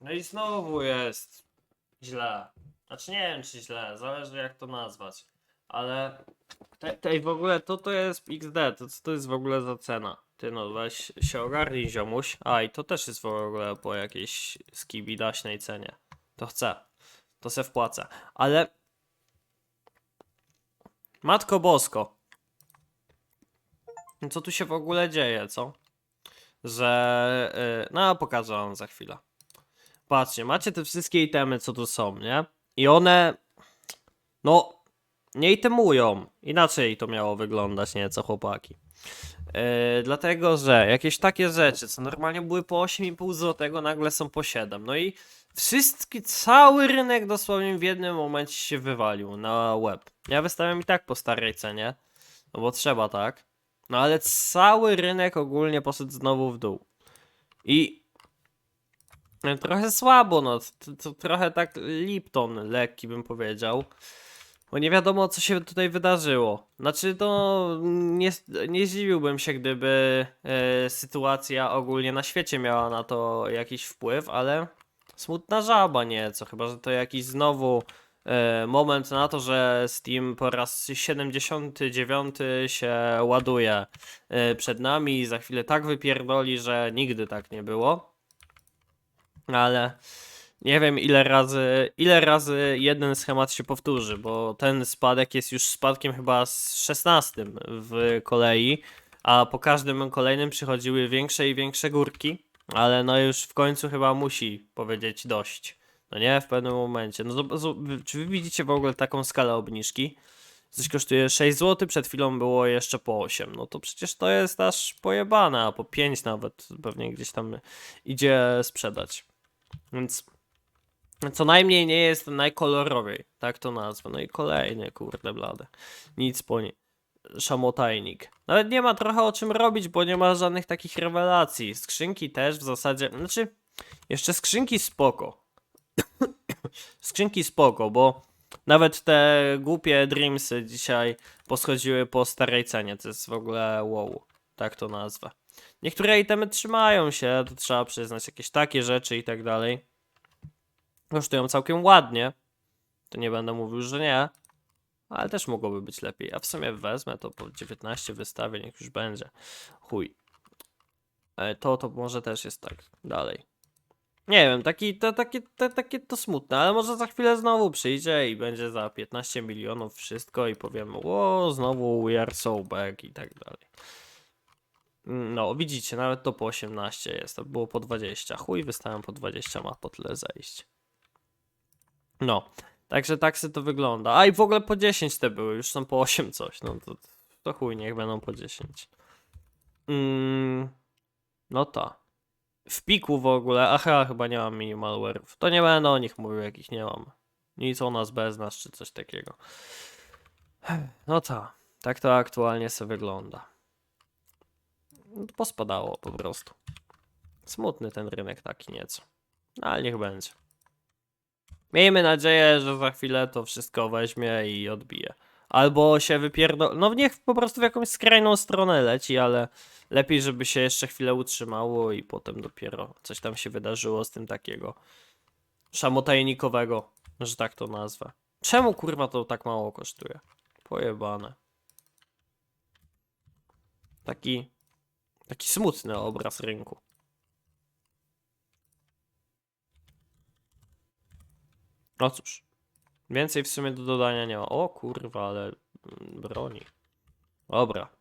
No i znowu jest źle. Znaczy nie wiem czy źle, zależy jak to nazwać. Ale te, tej w ogóle to to jest XD, to co to jest w ogóle za cena? Ty no weź się ogarnij ziomuś. A i to też jest w ogóle po jakiejś skibidaśnej cenie. To chcę. To se wpłacę. Ale Matko Bosko. Co tu się w ogóle dzieje, co? Że. Yy, no, pokażę wam za chwilę. Patrzcie, macie te wszystkie itemy, co tu są, nie? I one. No. Nie itemują. Inaczej to miało wyglądać, nieco, chłopaki. Yy, dlatego, że jakieś takie rzeczy, co normalnie były po 8,5 zł, nagle są po 7. No i wszystki, cały rynek dosłownie w jednym momencie się wywalił na web. Ja wystawiam i tak po starej cenie, no bo trzeba tak. No ale cały rynek ogólnie poszedł znowu w dół. I trochę słabo, no to, to trochę tak Lipton lekki bym powiedział. Bo nie wiadomo, co się tutaj wydarzyło. Znaczy, to nie, nie zdziwiłbym się, gdyby e, sytuacja ogólnie na świecie miała na to jakiś wpływ, ale smutna żaba nieco. Chyba, że to jakiś znowu e, moment na to, że Steam po raz 79 się ładuje e, przed nami i za chwilę tak wypierdoli, że nigdy tak nie było. Ale nie wiem ile razy, ile razy jeden schemat się powtórzy, bo ten spadek jest już spadkiem chyba z 16 w kolei, a po każdym kolejnym przychodziły większe i większe górki, ale no już w końcu chyba musi powiedzieć dość. No nie, w pewnym momencie. No, zob- czy wy widzicie w ogóle taką skalę obniżki? Coś kosztuje 6 zł, przed chwilą było jeszcze po 8. No to przecież to jest aż pojebane, a po 5 nawet pewnie gdzieś tam idzie sprzedać. Więc co najmniej nie jest najkolorowiej, tak to nazwę. No i kolejny, kurde blade. Nic po nie. Szamotajnik. Nawet nie ma trochę o czym robić, bo nie ma żadnych takich rewelacji. Skrzynki też w zasadzie, znaczy, jeszcze skrzynki spoko. skrzynki spoko, bo nawet te głupie Dreamsy dzisiaj poschodziły po starej cenie. To jest w ogóle wow, tak to nazwę. Niektóre itemy trzymają się, to trzeba przyznać, jakieś takie rzeczy i tak dalej. Kosztują całkiem ładnie. To nie będę mówił, że nie. Ale też mogłoby być lepiej. A w sumie wezmę to po 19 wystawię, niech już będzie. Chuj. E, To, to może też jest tak dalej. Nie wiem, taki, to, takie, to, takie to smutne, ale może za chwilę znowu przyjdzie i będzie za 15 milionów wszystko i powiemy, o, znowu we are so back i tak dalej. No, widzicie, nawet to po 18 jest, to było po 20. Chuj, wystawiam po 20, ma po tyle zejść. No, także tak se to wygląda. A i w ogóle po 10 te były, już są po 8 coś, no to, to chuj, niech będą po 10. Mm, no to. W piku w ogóle, aha, chyba nie mam minimalware'ów. To nie będę o nich mówił, jakich nie mam. Nic o nas bez nas, czy coś takiego. No to, tak to aktualnie se wygląda. Pospadało po prostu. Smutny ten rynek taki nieco. Ale niech będzie. Miejmy nadzieję, że za chwilę to wszystko weźmie i odbije. Albo się wypierdol... No niech po prostu w jakąś skrajną stronę leci, ale lepiej, żeby się jeszcze chwilę utrzymało i potem dopiero coś tam się wydarzyło z tym takiego szamotajnikowego, że tak to nazwę. Czemu kurwa to tak mało kosztuje? Pojebane. Taki Taki smutny obraz rynku. No cóż. Więcej w sumie do dodania nie ma. O kurwa, ale mm, broni. Dobra.